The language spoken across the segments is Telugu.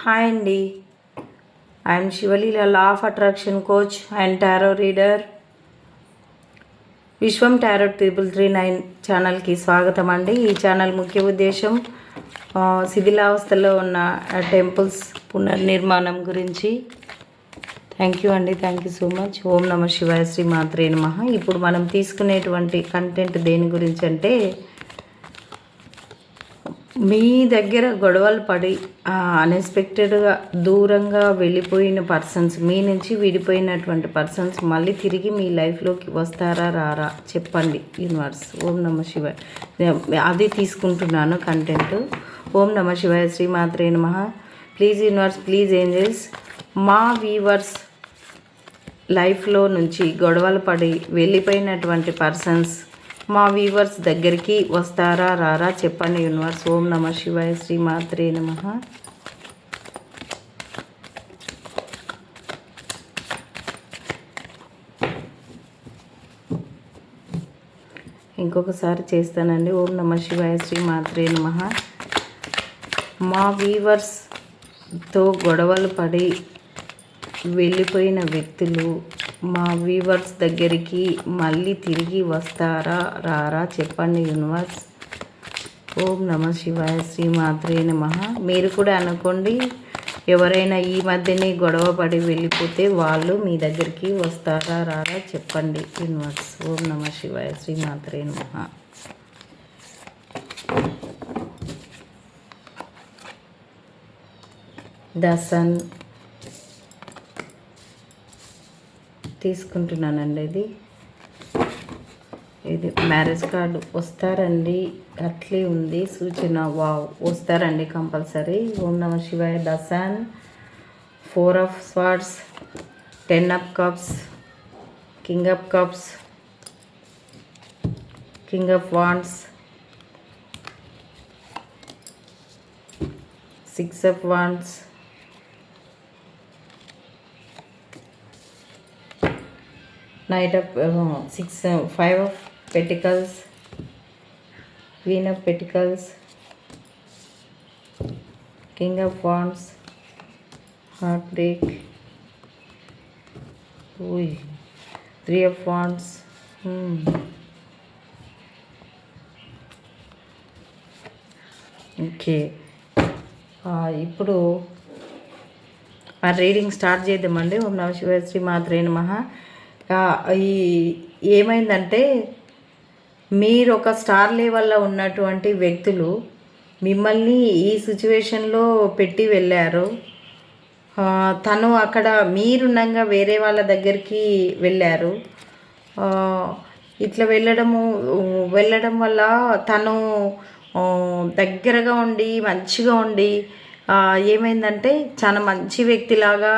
హాయ్ అండి. I'm Sivaleela law of attraction coach and tarot reader Vishwam tarot triple three nine ఛానల్కి స్వాగతం అండి. ఈ ఛానల్ ముఖ్య ఉద్దేశం శిథిలావస్థలో ఉన్న టెంపుల్స్ పునర్నిర్మాణం గురించి. థ్యాంక్ యూ అండి. థ్యాంక్ యూ సో మచ్ ఓం నమ శివాయ శ్రీ మాత్రే నమ. ఇప్పుడు మనం తీసుకునేటువంటి కంటెంట్ దేని గురించి అంటే మీ దగ్గర గొడవలు పడి అన్ఎక్స్పెక్టెడ్గా దూరంగా వెళ్ళిపోయిన పర్సన్స్ మీ నుంచి విడిపోయినటువంటి పర్సన్స్ మళ్ళీ తిరిగి మీ లైఫ్లోకి వస్తారా రారా? చెప్పండి యూనివర్స్ ఓం నమ శివాయ. అది తీసుకుంటున్నాను కంటెంట్ ఓం నమ శివాయ శ్రీమాత్రే నమ. ప్లీజ్ యూనివర్స్ ప్లీజ్ ఏంజల్స్ మా వీవర్స్ లైఫ్లో నుంచి గొడవలు పడి వెళ్ళిపోయినటువంటి పర్సన్స్ మా వీవర్స్ దగ్గరికి వస్తారా రారా చెప్పండి యూనివర్స్ ఓం నమ శివాయ శ్రీ మాత్రే నమ. ఇంకొకసారి చేస్తానండి. ఓం నమ శివాయ శ్రీ మాత్రే నమ. మా వీవర్స్తో గొడవలు పడి వెళ్ళిపోయిన వ్యక్తులు మా వీవర్స్ దగ్గరికి మళ్ళీ తిరిగి వస్తారా? రారా? చెప్పండి యూనివర్స్. ఓం నమ శివాయ శ్రీమాత్రే నమ. మీరు కూడా అనుకోండి ఎవరైనా ఈ మధ్యనే గొడవ పడి వెళ్ళిపోతే వాళ్ళు మీ దగ్గరికి వస్తారా? రారా? చెప్పండి యూనివర్స్. ఓం నమ శివాయ శ్రీమాత్రే నమ. ద సన్ తీసుకుంటున్నానండి ఇది. ఇది మ్యారేజ్ కార్డు వస్తారండి. అట్లే ఉంది. సూచన వావ్. వస్తారండి కంపల్సరీ. ఓం నమ శివాయ దసాన్. Four of swords. Ten of cups. King of cups. King of wands. Six of wands. Knight of six five of pentacles queen of pentacles king of wands heart break three of wands okay ఇప్పుడు మరి రీడింగ్ స్టార్ట్ చేద్దామండి. ఓం నమ శివ శ్రీ మాత్రేణ మహా ఈ ఏమైందంటే మీరు ఒక స్టార్ లెవెల్లో ఉన్నటువంటి వ్యక్తులు మిమ్మల్ని ఈ సిచ్యువేషన్లో పెట్టి వెళ్ళారు. తను అక్కడ మీరుండగా వేరే వాళ్ళ దగ్గరికి వెళ్ళారు. ఇట్లా వెళ్ళడము వెళ్ళడం వల్ల తను దగ్గరగా ఉండి మంచిగా ఉండి ఏమైందంటే చాలా మంచి వ్యక్తిలాగా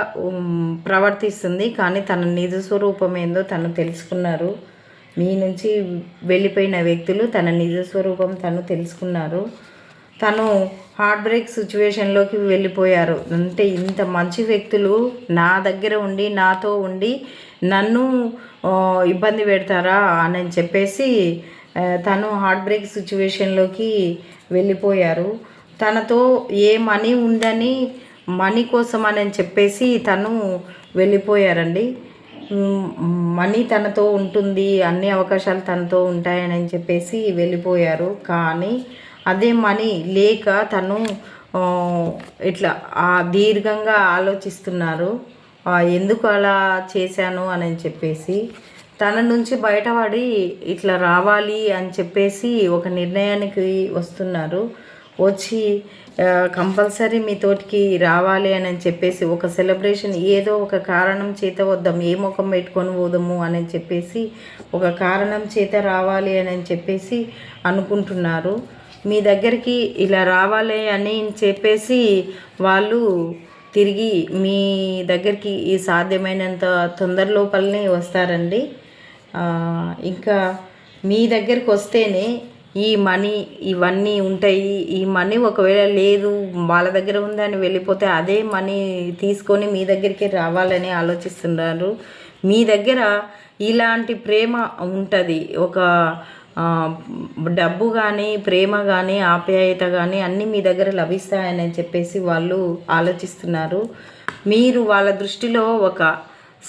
ప్రవర్తిస్తుంది. కానీ తన నిజ స్వరూపం ఏందో తను తెలుసుకున్నారు. మీ నుంచి వెళ్ళిపోయిన వ్యక్తులు తన నిజ స్వరూపం తను తెలుసుకున్నారు. తను హార్ట్ బ్రేక్ సిచ్యువేషన్లోకి వెళ్ళిపోయారు. అంటే ఇంత మంచి వ్యక్తులు నా దగ్గర ఉండి నాతో ఉండి నన్ను ఇబ్బంది పెడతారా అని చెప్పేసి తను హార్ట్ బ్రేక్ సిచ్యువేషన్లోకి వెళ్ళిపోయారు. తనతో ఏ మనీ ఉందని మనీ కోసం అని చెప్పేసి తను వెళ్ళిపోయారండి. మనీ తనతో ఉంటుంది అన్ని అవకాశాలు తనతో ఉంటాయని చెప్పేసి వెళ్ళిపోయారు. కానీ అదే మనీ లేక తను ఇట్లా దీర్ఘంగా ఆలోచిస్తున్నారు. ఎందుకు అలా చేశాను అని చెప్పేసి తన నుంచి బయటపడి ఇట్లా రావాలి అని చెప్పేసి ఒక నిర్ణయానికి వస్తున్నారు. వచ్చి కంపల్సరీ మీ తోటికి రావాలి అని చెప్పేసి ఒక సెలబ్రేషన్ ఏదో ఒక కారణం చేత వద్దాం ఏ ముఖం పెట్టుకొని పోదాము అని చెప్పేసి ఒక కారణం చేత రావాలి అని చెప్పేసి అనుకుంటున్నారు. మీ దగ్గరికి ఇలా రావాలి అని చెప్పేసి వాళ్ళు తిరిగి మీ దగ్గరికి ఈ సాధ్యమైనంత తొందర లోపలనే వస్తారండి. ఇంకా మీ దగ్గరికి వస్తేనే ఈ మనీ ఇవన్నీ ఉంటాయి ఈ మనీ ఒకవేళ లేదు వాళ్ళ దగ్గర ఉందని వెళ్ళిపోతే అదే మనీ తీసుకొని మీ దగ్గరికి రావాలని ఆలోచిస్తున్నారు. మీ దగ్గర ఇలాంటి ప్రేమ ఉంటుంది. ఒక డబ్బు కానీ ప్రేమ కానీ ఆప్యాయత కానీ అన్నీ మీ దగ్గర లభిస్తాయని చెప్పేసి వాళ్ళు ఆలోచిస్తున్నారు. మీరు వాళ్ళ దృష్టిలో ఒక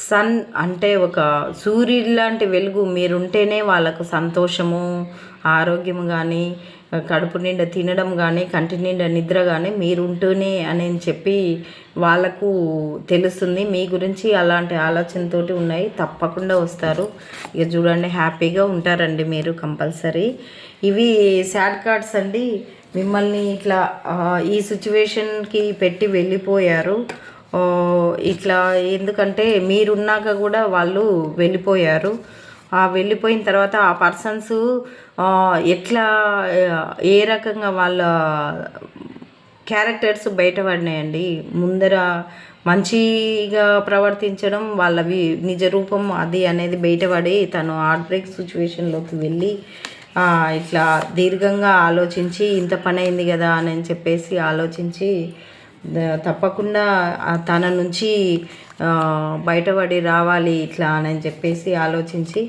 సన్ అంటే ఒక సూర్యుడి లాంటి వెలుగు మీరుంటేనే వాళ్ళకు సంతోషము ఆరోగ్యం కానీ కడుపు నిండా తినడం కానీ కంటి నిండా నిద్ర కానీ మీరుంటూనే అని చెప్పి వాళ్ళకు తెలుస్తుంది. మీ గురించి అలాంటి ఆలోచనతోటి ఉన్నాయి. తప్పకుండా వస్తారు. ఇక చూడండి హ్యాపీగా ఉంటారండి మీరు కంపల్సరీ. ఇవి శాడ్ కార్డ్స్ అండి. మిమ్మల్ని ఇట్లా ఈ సిచ్యువేషన్కి పెట్టి వెళ్ళిపోయారు. ఇట్లా ఎందుకంటే మీరున్నాక కూడా వాళ్ళు వెళ్ళిపోయారు. వెళ్ళిపోయిన తర్వాత ఆ పర్సన్స్ ఎట్లా ఏ రకంగా వాళ్ళ క్యారెక్టర్స్ బయటపడినాయండి? ముందర మంచిగా ప్రవర్తించడం వాళ్ళవి నిజ రూపం అది అనేది బయటపడి తను హార్ట్ బ్రేక్ సిచ్యువేషన్లోకి వెళ్ళి ఇట్లా దీర్ఘంగా ఆలోచించి ఇంత పని అయింది కదా అని చెప్పేసి ఆలోచించి తప్పకుండా తన నుంచి బయటపడి రావాలి ఇట్లా అని చెప్పేసి ఆలోచించి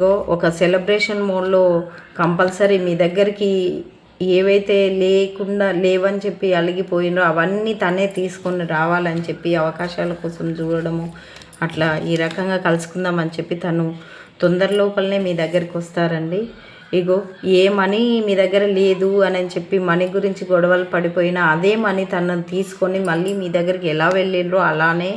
గో ఒక సెలబ్రేషన్ మోడ్లో కంపల్సరీ మీ దగ్గరికి ఏవైతే లేకుండా లేవని చెప్పి అలిగిపోయినో అవన్నీ తనే తీసుకొని రావాలని చెప్పి అవకాశాల కోసం చూడడము అట్లా ఈ రకంగా కలుసుకుందామని చెప్పి తను తొందర లోపలనే మీ దగ్గరికి వస్తారండి. ఇగో ఏ మనీ మీ దగ్గర లేదు అని చెప్పి మనీ గురించి గొడవలు పడిపోయినా అదే మనీ తనను తీసుకొని మళ్ళీ మీ దగ్గరికి ఎలా వెళ్ళిండ్రో అలానే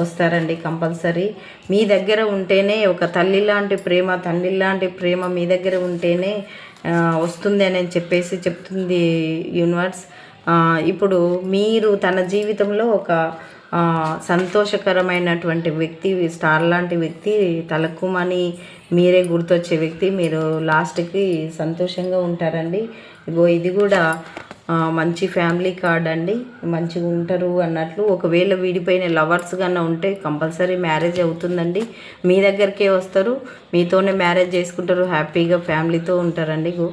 వస్తారండి కంపల్సరీ. మీ దగ్గర ఉంటేనే ఒక తల్లి లాంటి ప్రేమ తండ్రి లాంటి ప్రేమ మీ దగ్గర ఉంటేనే వస్తుంది అని చెప్పేసి చెప్తుంది యూనివర్స్. ఇప్పుడు మీరు తన జీవితంలో ఒక సంతోషకరమైనటువంటి వ్యక్తి స్టార్ లాంటి వ్యక్తి తలకుమని మీరే గుర్తొచ్చే వ్యక్తి. మీరు లాస్ట్కి సంతోషంగా ఉంటారండి. ఇగో ఇది కూడా మంచి ఫ్యామిలీ కార్డ్ అండి. మంచిగా ఉంటారు అన్నట్లు. ఒకవేళ వీడిపోయిన లవర్స్ కన్నా ఉంటే కంపల్సరీ మ్యారేజ్ అవుతుందండి. మీ దగ్గరికే వస్తారు. మీతోనే మ్యారేజ్ చేసుకుంటారు. హ్యాపీగా ఫ్యామిలీతో ఉంటారండి. ఇగో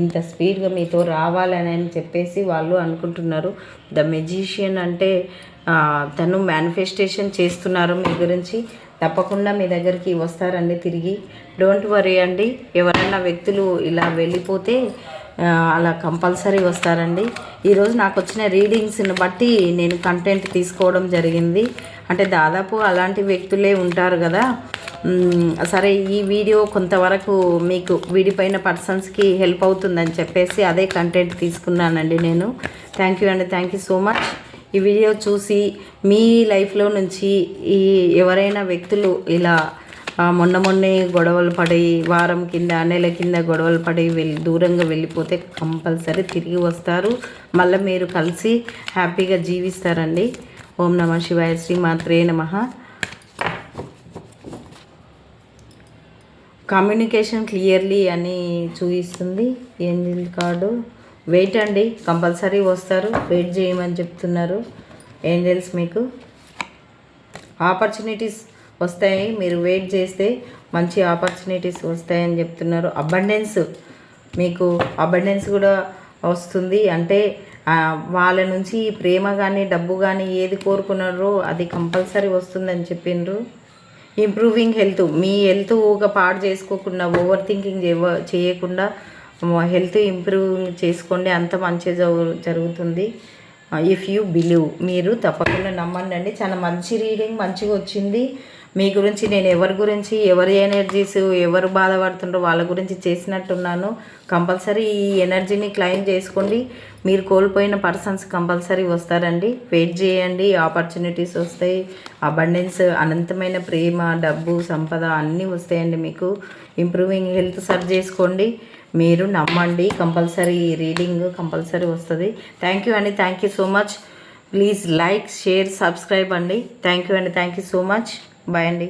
ఇంత స్పీడ్గా మీతో రావాలని అని చెప్పేసి వాళ్ళు అనుకుంటున్నారు. ద మెజిషియన్ అంటే తను మేనిఫెస్టేషన్ చేస్తున్నారు మీ గురించి. తప్పకుండా మీ దగ్గరికి వస్తారండి తిరిగి. డోంట్ వరీ అండి. ఎవరైనా వ్యక్తులు ఇలా వెళ్ళిపోతే అలా కంపల్సరీ వస్తారండి. ఈరోజు నాకు వచ్చిన రీడింగ్స్ని బట్టి నేను కంటెంట్ తీసుకోవడం జరిగింది. అంటే దాదాపు అలాంటి వ్యక్తులే ఉంటారు కదా. సరే ఈ వీడియో కొంతవరకు మీకు వీడిపోయిన పర్సన్స్కి హెల్ప్ అవుతుందని చెప్పేసి అదే కంటెంట్ తీసుకున్నానండి నేను. థ్యాంక్ యూ అండి. థ్యాంక్ యూ సో మచ్ ఈ వీడియో చూసి మీ లైఫ్లో నుంచి ఈ ఎవరైనా వ్యక్తులు ఇలా మొన్న మొన్నే గొడవలు పడి వారం కింద నెల కింద గొడవలు పడి వెళ్ళి దూరంగా వెళ్ళిపోతే కంపల్సరీ తిరిగి వస్తారు. మళ్ళీ మీరు కలిసి హ్యాపీగా జీవిస్తారండి. ఓం నమ శివాయ శ్రీ మాత్రే నమః. కమ్యూనికేషన్ క్లియర్లీ అని చూపిస్తుంది ఏంజిల్ కార్డు. వెయిట్ అండి కంపల్సరీ వస్తారు. వెయిట్ చేయమని చెప్తున్నారు ఏంజల్స్ మీకు. ఆపర్చునిటీస్ వస్తాయి. మీరు వెయిట్ చేస్తే మంచి ఆపర్చునిటీస్ వస్తాయని చెప్తున్నారు. అబండెన్స్ మీకు అబండెన్స్ కూడా వస్తుంది. అంటే వాళ్ళ నుంచి ప్రేమ కానీ డబ్బు కానీ ఏది కోరుకున్నారో అది కంపల్సరీ వస్తుందని చెప్పిండ్రు ఇంప్రూవింగ్ హెల్త్ మీ హెల్త్ ఒక పాడు చేసుకోకుండా ఓవర్ థింకింగ్ చేయకుండా హెల్త్ ఇంప్రూవ్ చేసుకోండి. అంత మంచి జరుగుతుంది. ఇఫ్ యూ బిలీవ్ మీరు తప్పకుండా నమ్మండి అండి. చాలా మంచి రీడింగ్ మంచిగా వచ్చింది. మీ గురించి నేను ఎవరి గురించి ఎవరి ఎనర్జీస్ ఎవరు బాధపడుతుండ్రో వాళ్ళ గురించి చేసినట్టున్నాను. కంపల్సరీ ఈ ఎనర్జీని క్లైమ్ చేసుకోండి. మీరు కోల్పోయిన పర్సన్స్ కంపల్సరీ వస్తారండి. వెయిట్ చేయండి. ఆపర్చునిటీస్ వస్తాయి. అబండెన్స్ అనంతమైన ప్రేమ డబ్బు సంపద అన్నీ వస్తాయండి మీకు. ఇంప్రూవింగ్ హెల్త్ సర్చ్ చేసుకోండి. మీరు నమ్మండి కంపల్సరీ రీడింగ్ కంపల్సరీ వస్తుంది. థ్యాంక్ యూ అండి thank you so much please like share subscribe అండి. థ్యాంక్ యూ అండి thank you so much bye అండి.